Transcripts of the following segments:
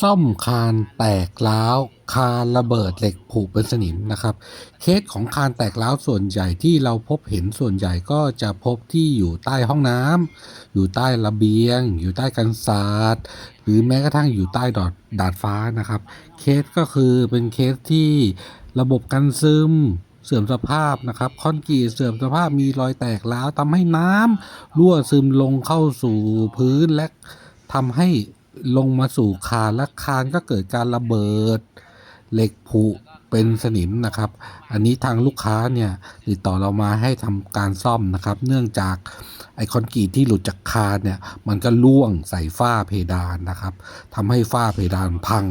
ซ่อมคานแตกร้าวคานระเบิดเหล็กผุเป็นสนิมนะครับ เคสของคานแตกร้าวส่วนใหญ่ที่เราพบเห็นส่วนใหญ่ก็จะพบที่อยู่ใต้ห้องน้ำอยู่ใต้ระเบียง อยู่ใต้กันศาสตร์หรือแม้กระทั่งอยู่ใต้ดอดดาดฟ้านะครับ เคสก็คือเป็นเคสที่ระบบกันซึมเสื่อมสภาพนะครับคอนกรีตเสื่อมสภาพมีรอยแตกร้าวทำให้น้ำรั่วซึมลงเข้าสู่พื้นและทำให้ ลงมาสู่คานและคานก็เกิดการระเบิด เหล็กผุเป็นสนิมนะครับ อันนี้ทางลูกค้าเนี่ยติดต่อเรามาให้ทำการซ่อมนะครับ เนื่องจากไอคอนกรีตที่หลุดจากคานเนี่ยมันก็ล่วงใส่ฝ้าเพดานนะครับทำให้ฝ้าเพดานพัง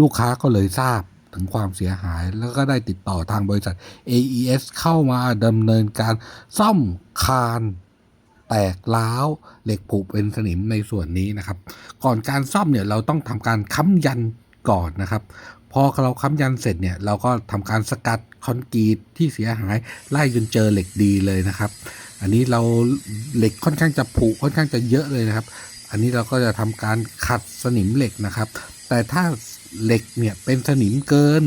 ลูกค้าก็เลยทราบถึงความเสียหายแล้วก็ได้ติดต่อทางบริษัท AES เข้ามาดำเนินการซ่อมคาน แตกร้าวเหล็กผุเป็นสนิมในส่วนนี้นะครับ ก่อนการซ่อมเนี่ยเราต้องทำการค้ำยันก่อนนะครับ พอเราค้ำยันเสร็จเนี่ยเราก็ทำการสกัดคอนกรีตที่เสียหายไล่จนเจอเหล็กดีเลยนะครับ อันนี้เราเหล็กค่อนข้างจะผุค่อนข้างจะเยอะเลยนะครับ อันนี้เราก็จะทำการขัดสนิมเหล็กนะครับ แต่ถ้าเหล็กเนี่ยเป็นสนิมเกิน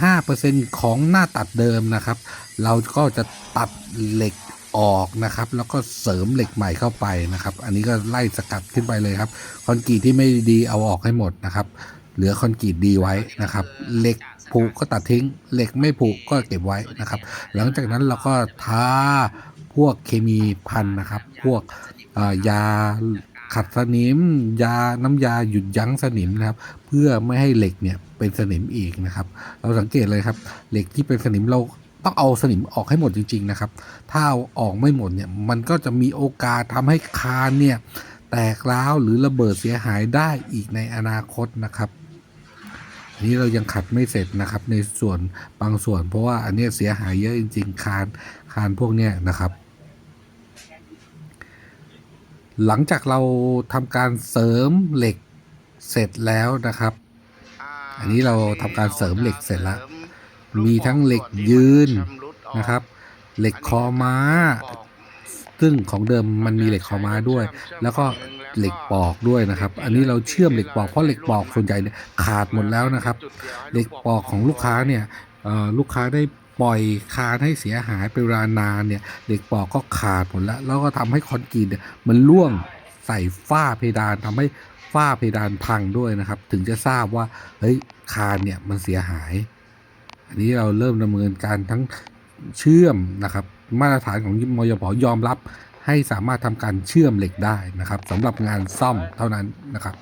15%ของหน้าตัดเดิมนะครับ เราก็จะตัดเหล็ก ออกนะครับ แล้วก็เสริมเหล็กใหม่เข้าไปนะครับ อันนี้ก็ไล่สกัดขึ้นไปเลยครับ คอนกรีตที่ไม่ดีเอาออกให้หมดนะครับ เหลือคอนกรีตดีไว้นะครับ เหล็กผุก็ตัดทิ้ง เหล็กไม่ผุก็เก็บไว้นะครับ หลังจากนั้นเราก็ทาพวกเคมีพันนะครับ พวกยาขัดสนิม ยาน้ำยาหยุดยั้งสนิมนะครับ เพื่อไม่ให้เหล็กเนี่ยเป็นสนิมอีกนะครับ เราสังเกตเลยครับ เหล็กที่เป็นสนิมเรา ต้องเอาสนิมออกให้หมดจริง ๆ นะครับ ถ้าเอาออกไม่หมดเนี่ย มันก็จะมีโอกาสทำให้คานเนี่ย แตกร้าวหรือระเบิดเสียหายได้อีกในอนาคตนะครับอันนี้เรายังขัดไม่เสร็จนะครับในส่วนบางส่วน เพราะว่าอันนี้เสียหายเยอะจริง ๆ คานคานพวกเนี้ยนะครับ หลังจากเราทำการเสริมเหล็กเสร็จแล้วนะครับ อันนี้เราทำการเสริมเหล็กเสร็จแล้ว มีทั้งเหล็กยืนนะครับ เหล็กคอม้า ซึ่งของเดิมมันมีเหล็กคอม้าด้วย แล้วก็เหล็กปอกด้วยนะครับ อันนี้เราเชื่อมเหล็กปอกเพราะเหล็กปอกส่วนใหญ่เนี่ยขาดหมดแล้วนะครับ เหล็กปอกของลูกค้าเนี่ยลูกค้าได้ปล่อยคานให้เสียหายไปเวลานานเนี่ยเหล็กปอกก็ขาดหมดแล้ว แล้วก็ทำให้คอนกรีตเนี่ยมันร่วงใส่ฝ้าเพดานทำให้ฝ้าเพดานพังด้วยนะครับ ถึงจะทราบว่าเฮ้ยคานเนี่ยมันเสียหาย อันนี้เราเริ่มดำเนินการทั้งเชื่อมนะครับ มาตรฐานของมยพยอมรับให้สามารถทำการเชื่อมเหล็กได้นะครับสำหรับงานซ่อมเท่านั้นนะครับ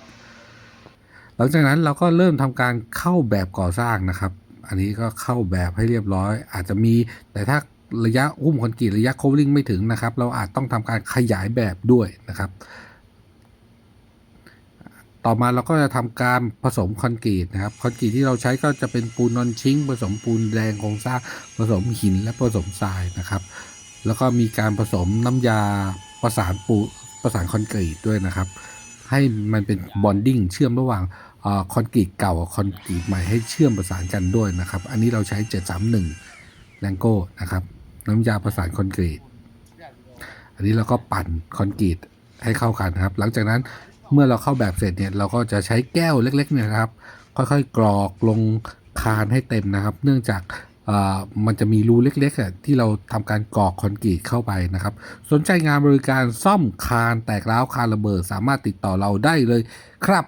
หลังจากนั้นเราก็เริ่มทำการเข้าแบบก่อสร้างนะครับ อันนี้ก็เข้าแบบให้เรียบร้อย อาจจะมีแต่ถ้าระยะหุ้มคอนกรีตระยะโคเวอริ่งไม่ถึงนะครับ เราอาจต้องทำการขยายแบบด้วยนะครับ ต่อมาเราก็จะทำการผสมคอนกรีตนะครับ คอนกรีตที่เราใช้ก็จะเป็นปูนนอนชิงผสมปูนแดงโครงสร้างผสมหินและผสมทรายนะครับ แล้วก็มีการผสมน้ำยาประสานปูประสานคอนกรีตด้วยนะครับ ให้มันเป็นบอนดิ้งเชื่อมระหว่างคอนกรีตเก่ากับคอนกรีตใหม่ให้เชื่อมประสานกันด้วยนะครับ อันนี้เราใช้ 731แลงโก้นะครับ น้ำยาประสานคอนกรีต อันนี้เราก็ปั่นคอนกรีตให้เข้ากันนะครับ หลังจากนั้น เมื่อเราเข้าแบบเสร็จเนี่ยเราก็จะใช้แก้วเล็กๆเนี่ยครับ ค่อยๆกรอกลงคานให้เต็มนะครับ เนื่องจากเออมันจะมีรูเล็กๆอะที่เราทำการกรอกคอนกรีตเข้าไปนะครับ สนใจงานบริการซ่อมคานแตกร้าวคานระเบิด สามารถติดต่อเราได้เลยครับ